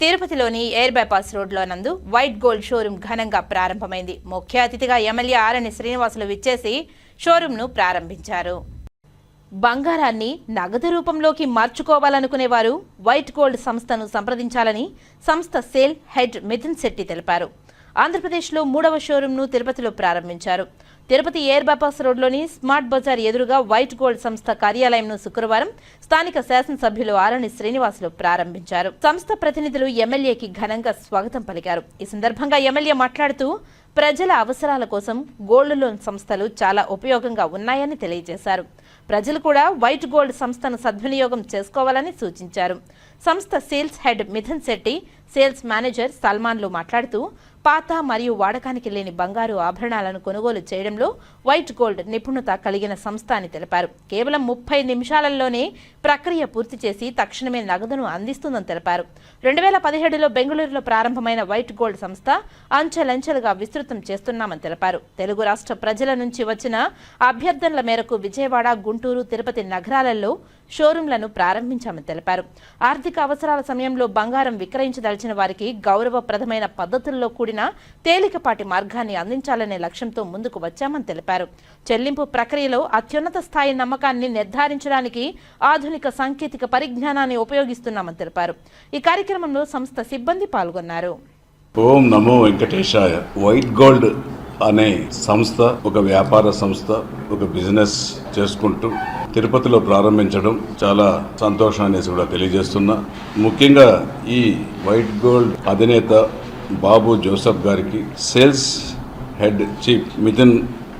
తిరుపతిలోని air bypass రోడ్లో నందు వైట్ గోల్డ్ షోరూం ఘనంగా ప్రారంభమైంది. ముఖ్య అతిథిగా ఎమ్మెల్యే ఆర్ఎన్ శ్రీనివాసులు విచ్చేసి షోరూంను ప్రారంభించారు. బంగారాన్ని నగదు రూపంలోకి మార్చుకోవాలనుకునేవారు వైట్ గోల్డ్ సంస్థను సంప్రదించాలని సంస్థ సేల్ హెడ్ మిథున్ శెట్టి తెలిపారు. ఆంధ్రప్రదేశ్లో మూడవ షోరూంను తిరుపతిలో ప్రారంభించారు. తిరుపతి ఎయిర్ బైపాస్ రోడ్లోని స్మార్ట్ బజార్ ఎదురుగా వైట్ గోల్డ్ సంస్థ కార్యాలయంను శుక్రవారం స్థానిక శాసనసభ్యులు ఆరణి శ్రీనివాసులు ప్రారంభించారు. సంస్థ ప్రతినిధులు ఎమ్మెల్యేకి ఘనంగా స్వాగతం పలికారు. ఈ సందర్భంగా ఎమ్మెల్యే మాట్లాడుతూ ప్రజల అవసరాల కోసం గోల్డ్ లోన్ సంస్థలు చాలా ఉపయోగంగా ఉన్నాయని తెలియజేశారు. ప్రజలు కూడా వైట్ గోల్డ్ సంస్థను సద్వినియోగం చేసుకోవాలని సూచించారు. సంస్థ sales head Mithun Shetty sales manager సల్మాన్లు మాట్లాడుతూ పాత మరియు వాడకానికి లేని బంగారు ఆభరణాలను కొనుగోలు చేయడంలో వైట్ గోల్డ్ నిపుణత కలిగిన సంస్థ అని తెలిపారు. కేవలం ముప్పై నిమిషాలలోనే ప్రక్రియ పూర్తి చేసి తక్షణమే నగదును అందిస్తుందని తెలిపారు. రెండు వేల పదిహేడులో బెంగళూరులో ప్రారంభమైన వైట్ గోల్డ్ సంస్థ అంచెలంచెలుగా విస్తృతం చేస్తున్నామని తెలిపారు. తెలుగు రాష్ట్ర ప్రజల నుంచి వచ్చిన అభ్యర్థనల మేరకు విజయవాడ గుంటూరు తిరుపతి నగరాలలో షోరూంలను ప్రారంభించామని తెలిపారు. ఆర్థిక అవసరాల సమయంలో బంగారం విక్రయించదలిచిన వారికి గౌరవప్రదమైన పద్ధతుల్లో కూడిన తేలికపాటి మార్గాన్ని అందించాలనే లక్ష్యంతో ముందుకు వచ్చామని తెలిపారు. చెల్లింపు ప్రక్రియలో అత్యున్నత స్థాయి నమ్మకాన్ని నిర్ధారించడానికి ఆధునిక సాంకేతిక పరిజ్ఞానాన్ని ఉపయోగిస్తున్నామని తెలిపారు. ఈ కార్యక్రమంలో సంస్థ సిబ్బంది పాల్గొన్నారు. ఓం నమో వెంకటేశాయ. వైట్ గోల్డ్ అనే సంస్థ ఒక వ్యాపార సంస్థ ఒక బిజినెస్ చేసుకుంటూ తిరుపతిలో ప్రారంభించడం చాలా సంతోషం అనేసి కూడా తెలియజేస్తున్నా. ముఖ్యంగా ఈ వైట్ గోల్డ్ అధినేత బాబు జోసఫ్ గారికి sales head chief Mithun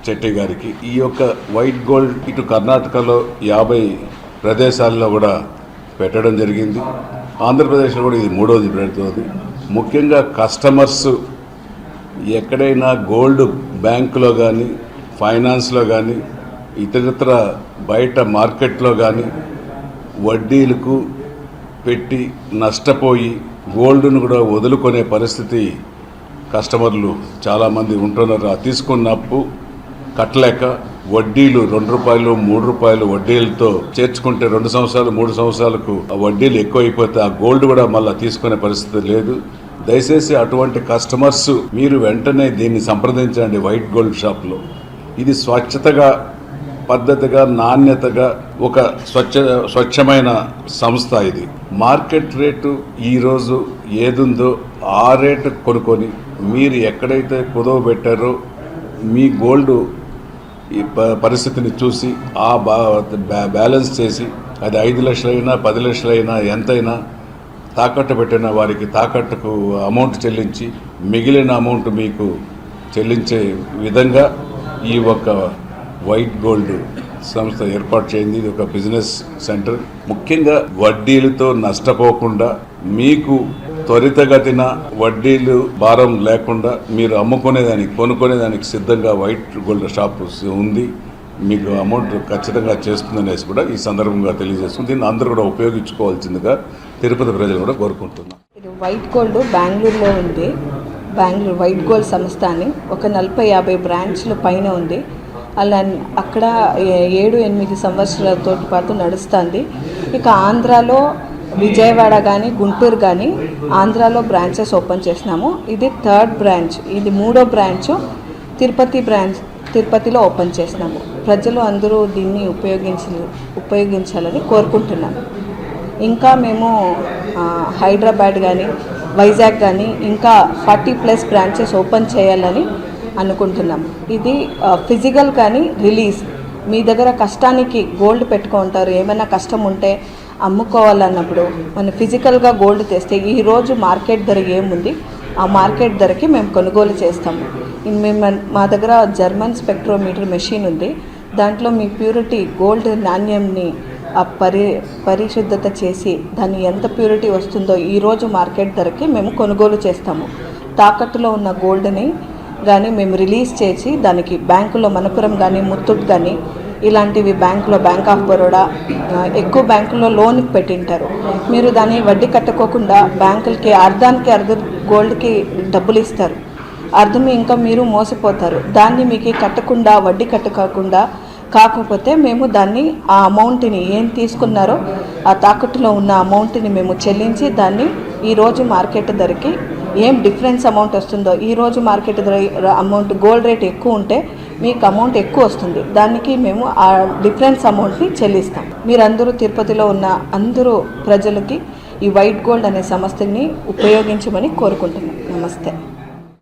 Chetty గారికి ఈ యొక్క వైట్ గోల్డ్ ఇటు కర్ణాటకలో యాభై ప్రదేశాల్లో కూడా పెట్టడం జరిగింది. ఆంధ్రప్రదేశ్లో కూడా ఇది మూడవది పెడుతుంది. ముఖ్యంగా కస్టమర్స్ ఎక్కడైనా గోల్డ్ బ్యాంకులో కానీ ఫైనాన్స్లో కానీ ఇతరత్ర బయట మార్కెట్లో కానీ వడ్డీలకు పెట్టి నష్టపోయి గోల్డ్ను కూడా వదులుకునే పరిస్థితి కస్టమర్లు చాలామంది ఉంటున్నారు. ఆ తీసుకున్న అప్పు కట్టలేక వడ్డీలు రెండు రూపాయలు మూడు రూపాయలు వడ్డీలతో చేర్చుకుంటే రెండు సంవత్సరాలు మూడు సంవత్సరాలకు ఆ వడ్డీలు ఎక్కువైపోతే ఆ గోల్డ్ కూడా మళ్ళీ తీసుకునే పరిస్థితి లేదు. దయచేసి అటువంటి కస్టమర్స్ మీరు వెంటనే దీన్ని సంప్రదించండి వైట్ గోల్డ్ షాప్లో. ఇది స్వచ్ఛతగా పద్ధతిగా నాణ్యతగా ఒక స్వచ్ఛ స్వచ్ఛమైన సంస్థ ఇది. మార్కెట్ రేటు ఈరోజు ఏదుందో ఆ రేటు కొనుక్కొని మీరు ఎక్కడైతే కుదవ పెట్టారో మీ గోల్డ్ ఈ ప- పరిస్థితిని చూసి ఆ బా బ్యా- బ్యాలెన్స్ చేసి అది ఐదు లక్షలైనా పది లక్షలైనా ఎంతైనా తాకట్టు పెట్టిన వారికి తాకట్టుకు అమౌంట్ చెల్లించి మిగిలిన అమౌంట్ మీకు చెల్లించే విధంగా ఈ ఒక వైట్ గోల్డ్ సంస్థ ఏర్పాటు చేయింది. ఇది ఒక బిజినెస్ సెంటర్. ముఖ్యంగా వడ్డీలతో నష్టపోకుండా మీకు త్వరితగతిన వడ్డీలు భారం లేకుండా మీరు అమ్ముకునేదానికి కొనుక్కునేదానికి సిద్ధంగా వైట్ గోల్డ్ షాప్ ఉంది. మీకు అమౌంట్ ఖచ్చితంగా చేస్తుందనేసి కూడా ఈ సందర్భంగా తెలియజేస్తుంది దీన్ని అందరూ కూడా ఉపయోగించుకోవాల్సిందిగా తిరుపతి ప్రజలు కూడా కోరుకుంటున్నాను ఇది వైట్ గోల్డ్ బెంగళూరులో ఉంది. బెంగళూరు వైట్ గోల్డ్ సంస్థ అని ఒక నలభై యాభై బ్రాంచ్ల పైన ఉంది. అలా అక్కడ ఏడు ఎనిమిది సంవత్సరాలతో పాటు నడుస్తుంది. ఇక ఆంధ్రాలో విజయవాడ కానీ గుంటూరు కానీ ఆంధ్రాలో బ్రాంచెస్ ఓపెన్ చేసినాము. ఇది థర్డ్ బ్రాంచ్. ఇది మూడో బ్రాంచ్. తిరుపతి బ్రాంచ్ తిరుపతిలో ఓపెన్ చేసినాము. ప్రజలు అందరూ దీన్ని ఉపయోగించి ఉపయోగించాలని కోరుకుంటున్నాము ఇంకా మేము హైదరాబాద్ కానీ వైజాగ్ కానీ ఇంకా ఫార్టీ ప్లస్ బ్రాంచెస్ ఓపెన్ చేయాలని అనుకుంటున్నాం. ఇది ఫిజికల్ కానీ రిలీజ్ మీ దగ్గర కష్టానికి గోల్డ్ పెట్టుకుంటారు. ఏమైనా కష్టం ఉంటే అమ్ముకోవాలన్నప్పుడు మనం ఫిజికల్గా గోల్డ్ తెస్తే ఈరోజు మార్కెట్ ధర ఏముంది? ఆ మార్కెట్ ధరకి మేము కొనుగోలు చేస్తాము మేము మా దగ్గర జర్మన్ స్పెక్ట్రోమీటర్ మెషిన్ ఉంది. దాంట్లో మీ ప్యూరిటీ గోల్డ్ నాణ్యంని ఆ పరి పరిశుద్ధత చేసి దాన్ని ఎంత ప్యూరిటీ వస్తుందో ఈరోజు మార్కెట్ ధరకి మేము కొనుగోలు చేస్తాము. తాకట్టులో ఉన్న గోల్డ్ని కానీ మేము రిలీజ్ చేసి దానికి బ్యాంకులో మనపురం కానీ ముత్తూట్ కానీ ఇలాంటివి బ్యాంకులో బ్యాంక్ ఆఫ్ బరోడా ఎక్కువ బ్యాంకులో లోన్ పెట్టింటారు. మీరు దాన్ని వడ్డీ కట్టుకోకుండా బ్యాంకులకి అర్ధానికి అర్ధ గోల్డ్కి డబ్బులు ఇస్తారు. అర్థం ఇంకా మీరు మోసపోతారు. దాన్ని మీకు కట్టకుండా వడ్డీ కట్టుకోకుండా కాకపోతే మేము దాన్ని ఆ అమౌంట్ని ఏం తీసుకున్నారో ఆ తాకట్టులో ఉన్న అమౌంట్ని మేము చెల్లించి దాన్ని ఈరోజు మార్కెట్ ధరకి ఏం డిఫరెన్స్ అమౌంట్ వస్తుందో ఈరోజు మార్కెట్ అమౌంట్ గోల్డ్ రేట్ ఎక్కువ ఉంటే మీకు అమౌంట్ ఎక్కువ వస్తుంది. దానికి మేము ఆ డిఫరెన్స్ అమౌంట్ని చెల్లిస్తాం. మీరందరూ తిరుపతిలో ఉన్న అందరూ ప్రజలకి ఈ వైట్ గోల్డ్ అనే సంస్థని ఉపయోగించమని కోరుకుంటున్నాం. నమస్తే.